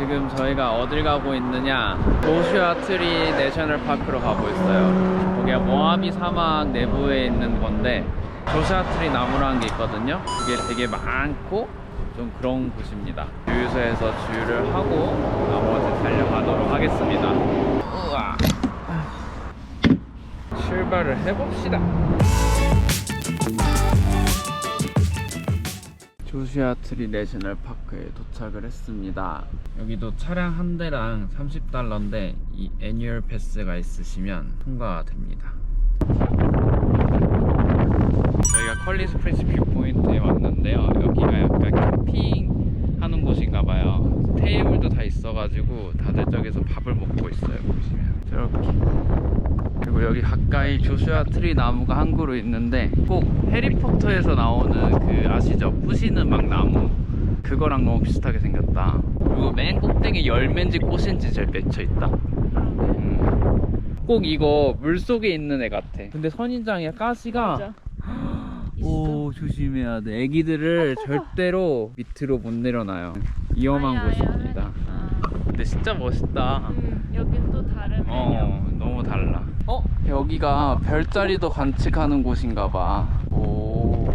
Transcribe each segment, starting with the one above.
지금 저희가 어딜 가고 있느냐? 조슈아 트리 내셔널 파크로 가고 있어요. 거기가 모하비 사막 내부에 있는 건데 조슈아 트리 나무라는 게 있거든요. 그게 되게 많고 좀 그런 곳입니다. 주유소에서 주유를 하고 나머지 달려가도록 하겠습니다. 우와. 출발을 해봅시다 조슈아 트리 내셔널 파크에 도착을 했습니다. 여기도 차량 한 대랑 30달러인데 이 애니얼 패스가 있으시면 통과가 됩니다. 저희가 컬리 스프링스 뷰 포인트에 왔는데요. 여기가 약간 캠핑 하는 곳인가 봐요. 테이블도 다 있어가지고 다들 저기서 밥을 먹고 있어요. 보시면 저렇게. 그리고 여기 가까이 조슈아 트리 나무가 한 그루 있는데 꼭 해리포터에서 나오는 그 아시죠? 부시는 막 나무 그거랑 너무 비슷하게 생겼다 그리고 맨 꼭대기 열매인지 꽃인지 잘 맺혀있다 음. 꼭 이거 물속에 있는 애 같아 근데 선인장이야 가시가. 오 조심해야 돼 애기들을 절대로 밑으로 못 내려놔요 위험한 아야, 아야. 곳입니다 아, 근데 진짜 멋있다 음, 여긴 또 다른 매력. 어, 너무 달라. 어? 여기가 별자리도 관측하는 곳인가 봐. 오.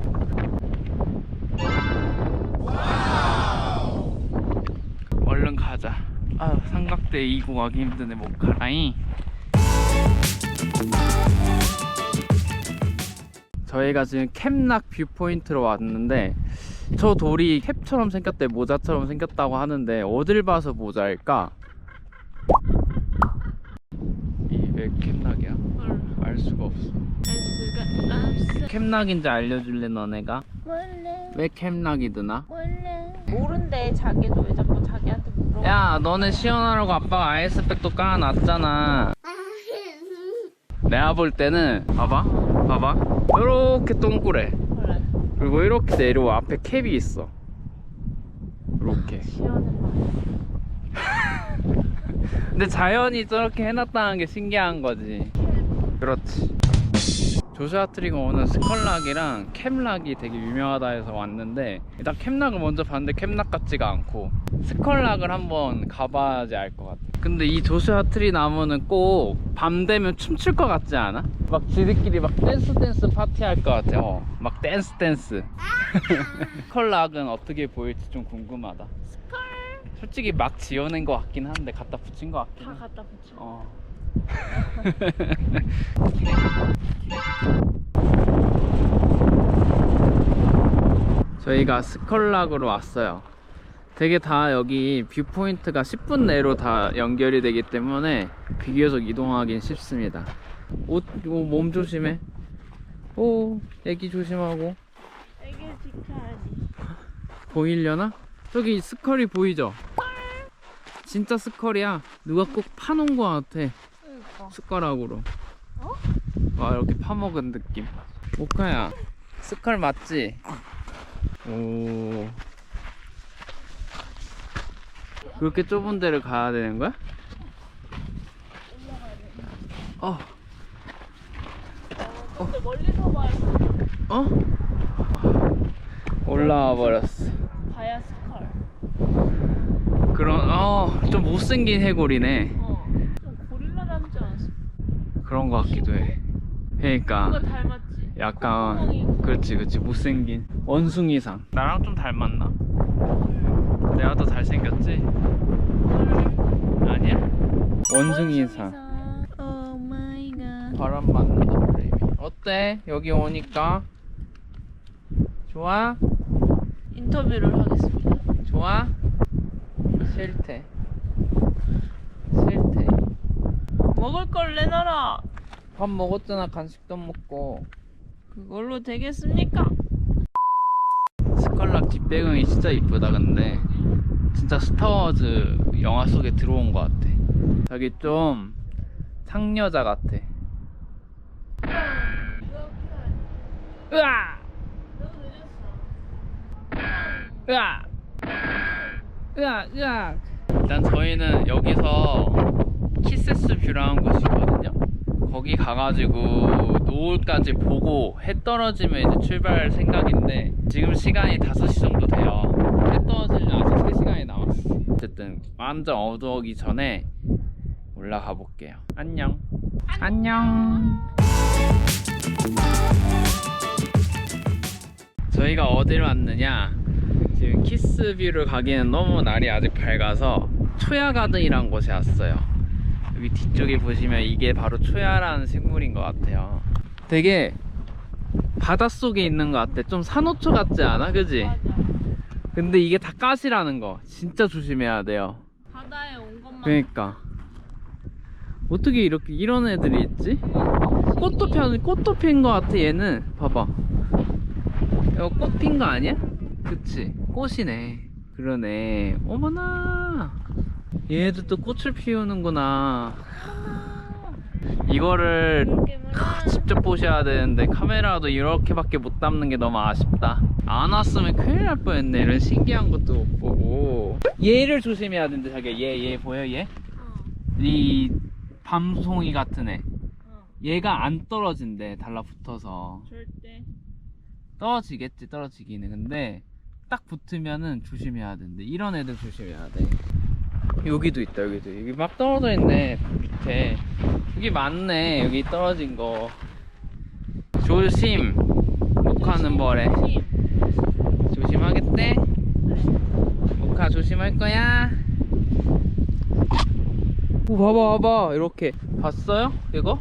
얼른 가자. 아, 삼각대 이고 가기 힘드네, 못 가라잉. 저희가 지금 캠락 뷰포인트로 왔는데 저 돌이 캡처럼 생겼대 모자처럼 생겼다고 하는데 어딜 봐서 모자일까? 이왜 캠락이야? 몰라. 알 수가 없어. 캠락인지 알려줄래 너네가? 원래 왜 캠락이 드나? 원래 모른대 자기도 왜 자꾸 자기한테 물어? 야 너네 시연하라고 아빠가 아이스백도 깔아놨잖아. 내가 볼 때는 봐봐, 봐봐. 이렇게 동그래. 그래. 그리고 이렇게 내려와 앞에 캡이 있어. 이렇게. 시원해. 근데 자연이 저렇게 해놨다는 게 신기한 거지. 그렇지. 조슈아 트리가 오는 스컬락이랑 캠락이 되게 유명하다 해서 왔는데 일단 캠락을 먼저 봤는데 캠락 같지가 않고 스컬락을 한번 가봐야지 알 것 같아. 근데 이 조슈아 트리 나무는 꼭 밤 되면 춤출 것 같지 않아? 막 지들끼리 막 댄스 댄스 파티 할 것 같아. 어, 막 댄스 댄스. 스컬락은 어떻게 보일지 좀 궁금하다. 스컬 솔직히 막 지어낸 것 같긴 한데 갖다 붙인 것 같긴 다 해. 갖다 붙여. 어. 저희가 스컬락으로 왔어요. 되게 다 여기 뷰포인트가 10분 내로 다 연결이 되기 때문에 비교적 이동하긴 쉽습니다. 옷, 이거 몸 조심해. 오, 애기 조심하고. 애기 지켜야지. 보이려나? 저기 스컬이 보이죠? 진짜 스컬이야. 누가 꼭 파놓은 것 같아. 그러니까. 숟가락으로. 어? 와 이렇게 파먹은 느낌. 모카야, 스컬 맞지? 오. 그렇게 좁은 데를 가야 되는 거야? 어, 근데 멀리서 봐야 어? 올라와 버렸어. 봐야 스컬. 그런, 어, 좀 못생긴 해골이네. 어. 좀 고릴라 닮지 않았어? 그런 거 같기도 해. 그러니까. 닮았지? 약간 그렇지 그렇지 못생긴 원숭이상 나랑 좀 닮았나? 내가 더 잘생겼지? 아니야? 원숭이상 오 마이 갓. 바람 맞는다 프레임이 어때? 여기 오니까 좋아? 인터뷰를 하겠습니다. 좋아? 싫대 싫대 먹을 걸 내놔라. 밥 먹었잖아 간식도 먹고. 그걸로 되겠습니까? 스컬락 뒷배경이 진짜 이쁘다 근데. 진짜 스타워즈 영화 속에 들어온 것 같아. 저기 좀 상여자 같아. 으아! 으아! 으아! 으아! 일단 저희는 여기서 키세스 뷰라는 곳이 있거든요 거기 가가지고 노을까지 보고 해 떨어지면 이제 출발 생각인데 지금 시간이 5시 정도 돼요 해 떨어지면 아직 3시간이 남았어 어쨌든 완전 어두워기 전에 올라가 볼게요. 안녕. 안녕. 저희가 어디로 왔느냐? 지금 키스뷰를 가기에는 너무 날이 아직 밝아서 초야 가든이란 곳에 왔어요. 여기 뒤쪽에 보시면 이게 바로 초야라는 식물인 것 같아요. 되게 바닷속에 있는 것 같아. 좀 산호초 같지 않아? 그지? 근데 이게 다 가시라는 거. 진짜 조심해야 돼요. 바다에 온 것만. 그러니까. 어떻게 이렇게 이런 애들이 있지? 꽃도 편, 꽃도 핀 것 같아, 얘는. 봐봐. 이거 꽃 핀 거 아니야? 그치? 꽃이네. 그러네. 어머나. 얘네도 또 꽃을 피우는구나. 이거를. 직접 보셔야 되는데 카메라도 이렇게밖에 못 담는 게 너무 아쉽다. 안 왔으면 큰일 날 뻔했네. 이런 신기한 것도 못 보고. 얘를 조심해야 되는데 자기야. 얘, 얘 보여 얘? 어, 이 밤송이 같은 애. 어. 얘가 안 떨어진대 달라붙어서 절대. 떨어지겠지 떨어지기는 근데 딱 붙으면은 조심해야 된대 이런 애들 조심해야 돼 여기도 있다 여기도 여기 막 떨어져 있네 밑에 여기 많네 여기 떨어진 거 조심 목하는 벌에 조심. 조심하겠대. 모카 조심할 거야. 오 봐봐 봐봐 이렇게 봤어요? 이거?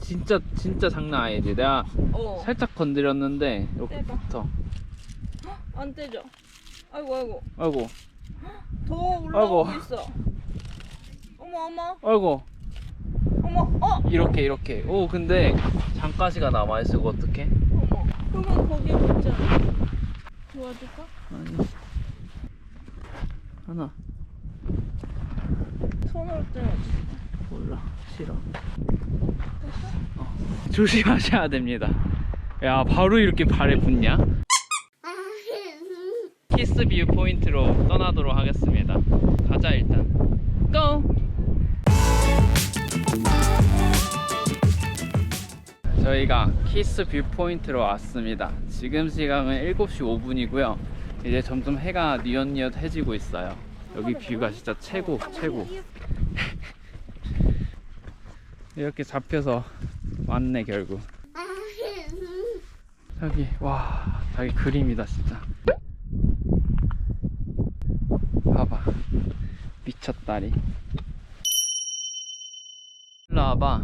진짜 진짜 장난 아니지. 내가 어. 살짝 건드렸는데 이렇게. 붙어. 안 떼져. 아이고 아이고. 아이고 더 올라오고 아이고. 있어. 어머 어머 아이고 어머 어 이렇게 이렇게. 오 근데 장가시가 남아 있어. 이거 어떡해? 어머. 그러면 거기에 붙잖아. 도와줄까? 아니 하나 손으로 떼야지. 몰라 싫어. 어. 조심하셔야 됩니다. 야 바로 이렇게 발에 붙냐? 키스 뷰 포인트로 떠나도록 하겠습니다. 가자 일단. 고! 저희가 키스 뷰 포인트로 왔습니다. 지금 시간은 7시 5분이고요. 이제 점점 해가 뉘엿뉘엿해지고 있어요. 여기 뷰가 진짜 최고 최고. 이렇게 잡혀서 왔네 결국. 저기 와 저기 그림이다 진짜. 봐봐 미쳤다리. 일로 와봐.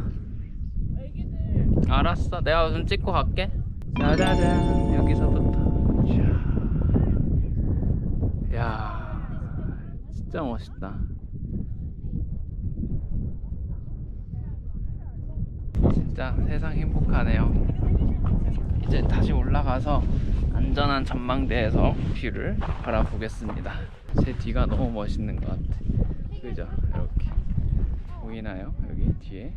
알았어. 내가 좀 찍고 갈게. 짜자잔. 여기서부터. 자. 야. 진짜 멋있다. 진짜 세상 행복하네요. 이제 다시 올라가서 안전한 전망대에서 뷰를 바라보겠습니다. 제 뒤가 너무 멋있는 것 같아. 그죠? 이렇게. 보이나요? 여기 뒤에.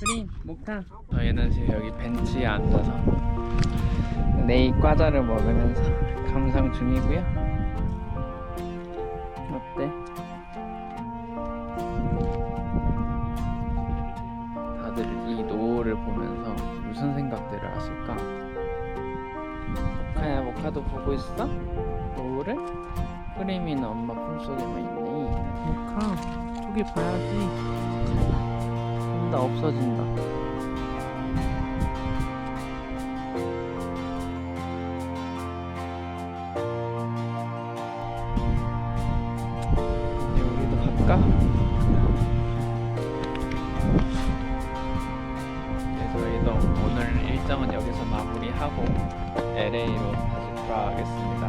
그린 목탕 저희는 지금 여기 벤치에 앉아서 네이 과자를 먹으면서 감상 중이고요 어때? 다들 이 노을을 보면서 무슨 생각들을 하실까? 모카야 모카도 보고 있어? 노을을? 크림이는 엄마 품속에만 있네 모카 저기 봐야지 다 없어진다. 이제 우리도 갈까? 네, 저희도 오늘 일정은 여기서 마무리하고 LA로 다시 돌아가겠습니다.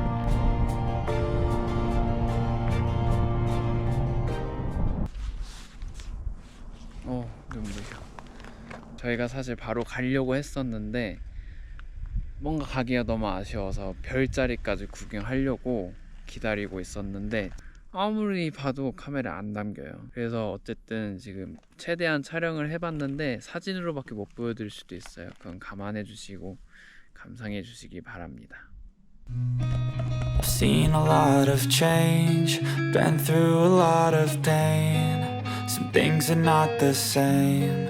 저희가 사실 바로 가려고 했었는데 뭔가 가기가 너무 아쉬워서 별자리까지 구경하려고 기다리고 있었는데 아무리 봐도 카메라에 안 담겨요. 그래서 어쨌든 지금 최대한 촬영을 해봤는데 사진으로밖에 못 보여드릴 수도 있어요. 그건 감안해 주시고 감상해 주시기 바랍니다. Seen a lot of change, been through a lot of pain. Some things are not the same